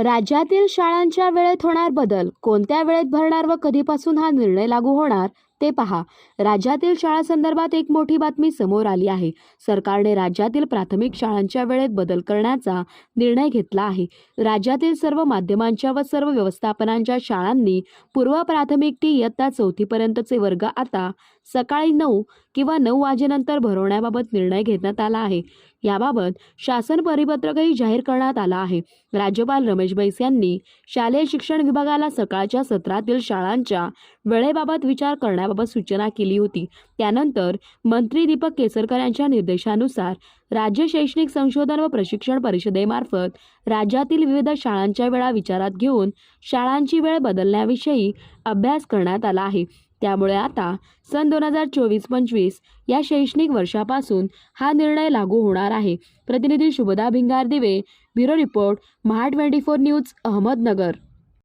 राज्यातील शाळांच्या वेळेत होणार बदल कोणत्या वेळेत भरणार व कधीपासून हा निर्णय लागू होणार ते पहा. राज्यातील शाळांसंदर्भात एक मोठी बातमी समोर आली आहे. सरकारने राज्यातील प्राथमिक शाळांच्या वेळेत बदल करण्याचा निर्णय घेतला आहे. राज्यातील सर्व माध्यमांच्या व सर्व व्यवस्थापनांच्या शाळांनी पूर्व प्राथमिक टी इयत्ता चौथीपर्यंतचे वर्ग आता सकाळी नऊ किंवा नऊ वाजेनंतर भरवण्याबाबत निर्णय घेण्यात आला आहे. याबाबत शासन परिपत्रकही जाहीर करण्यात आला आहे. राज्यपाल रमेश बैस यांनी शालेय शिक्षण विभागाला सकाळच्या सत्रातील शाळांच्या वेळेबाबत विचार करण्या करण्याबाबत सूचना केली होती. त्यानंतर मंत्री दीपक केसरकर यांच्या निर्देशानुसार राज्य शैक्षणिक संशोधन व प्रशिक्षण परिषदेमार्फत राज्यातील विविध शाळांच्या वेळा विचारात घेऊन शाळांची वेळ बदलण्याविषयी अभ्यास करण्यात आला आहे. त्यामुळे आता सन दोन हजार चोवीस पंचवीस या शैक्षणिक वर्षापासून हा निर्णय लागू होणार आहे. प्रतिनिधी Shubhada Bhingardive bureau report Maha twenty four news Ahmednagar.